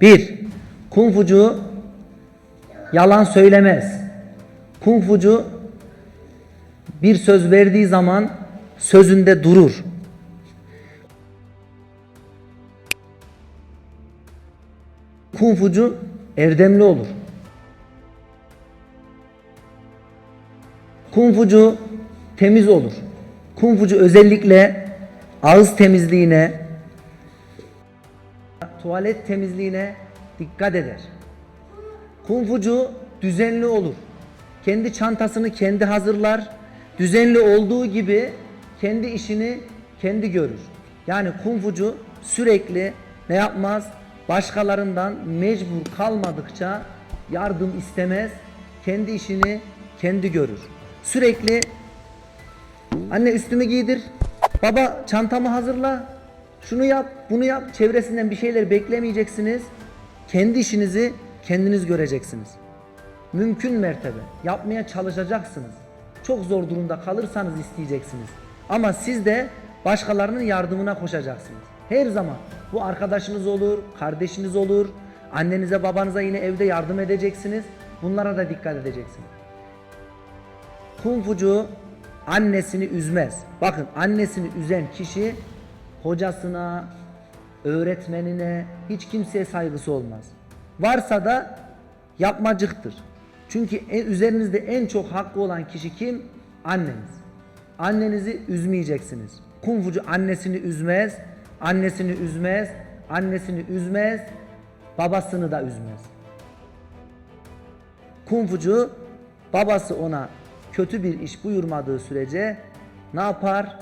Bir, kung fucu yalan söylemez. Kung fucu bir söz verdiği zaman sözünde durur. Kung fucu erdemli olur. Kung fucu temiz olur. Kung fucu özellikle ağız temizliğine, tuvalet temizliğine dikkat eder. Kung fucu düzenli olur. Kendi çantasını kendi hazırlar. Düzenli olduğu gibi kendi işini kendi görür. Yani kung fucu sürekli ne yapmaz? Başkalarından mecbur kalmadıkça yardım istemez. Kendi işini kendi görür. Sürekli anne üstümü giydir. Baba çantamı hazırla. Şunu yap, bunu yap. Çevresinden bir şeyler beklemeyeceksiniz. Kendi işinizi kendiniz göreceksiniz. Mümkün mertebe yapmaya çalışacaksınız. Çok zor durumda kalırsanız isteyeceksiniz. Ama siz de başkalarının yardımına koşacaksınız. Her zaman bu arkadaşınız olur, kardeşiniz olur, annenize babanıza yine evde yardım edeceksiniz. Bunlara da dikkat edeceksiniz. Kung annesini üzmez. Bakın annesini üzen kişi hocasına, öğretmenine, hiç kimseye saygısı olmaz. Varsa da yapmacıktır. Çünkü üzerinizde en çok hakkı olan kişi kim? Anneniz. Annenizi üzmeyeceksiniz. Kung fucu annesini üzmez, annesini üzmez, annesini üzmez, babasını da üzmez. Kung fucu babası ona kötü bir iş buyurmadığı sürece ne yapar?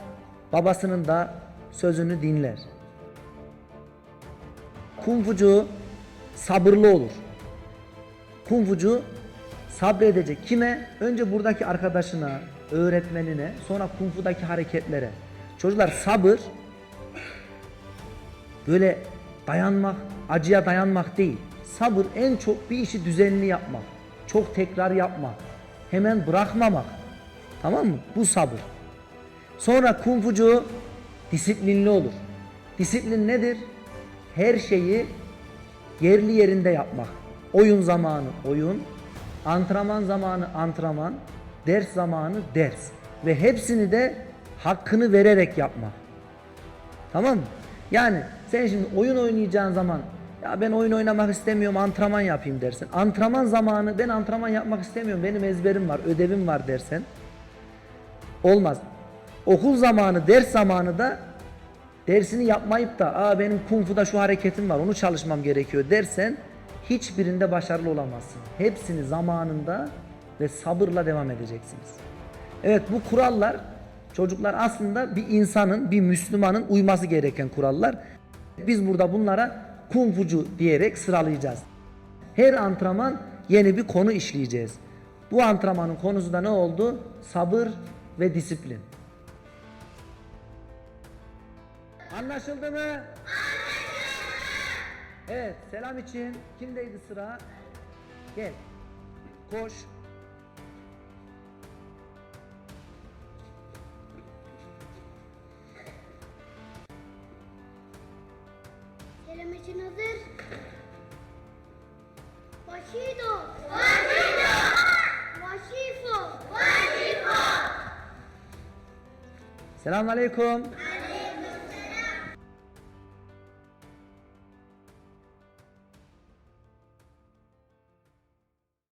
Babasının da sözünü dinler. Kung fucu sabırlı olur. Kung fucu sabredecek kime? Önce buradaki arkadaşına, öğretmenine, sonra kung fu'daki hareketlere. Çocuklar sabır böyle dayanmak, acıya dayanmak değil. Sabır en çok bir işi düzenli yapmak. Çok tekrar yapmak. Hemen bırakmamak. Tamam mı? Bu sabır. Sonra kung fucu disiplinli olur. Disiplin nedir? Her şeyi yerli yerinde yapmak. Oyun zamanı oyun, antrenman zamanı antrenman, ders zamanı ders ve hepsini de hakkını vererek yapmak. Tamam mı? Yani sen şimdi oyun oynayacağın zaman ya ben oyun oynamak istemiyorum antrenman yapayım dersen. Antrenman zamanı ben antrenman yapmak istemiyorum benim ezberim var ödevim var dersen. Olmaz. Okul zamanı ders zamanı da dersini yapmayıp da Aa, benim kung fu'da şu hareketim var onu çalışmam gerekiyor dersen hiçbirinde başarılı olamazsın. Hepsini zamanında ve sabırla devam edeceksiniz. Evet bu kurallar çocuklar aslında bir insanın, bir Müslümanın uyması gereken kurallar. Biz burada bunlara kung fucu diyerek sıralayacağız. Her antrenman yeni bir konu işleyeceğiz. Bu antrenmanın konusu da ne oldu? Sabır ve disiplin. Anlaşıldı mı? Evet, selam için kimdeydi sıra? Gel. Koş. Selam için hazır. Vashido. Vashido. Vashifo. Vashifo. Selamun aleyküm.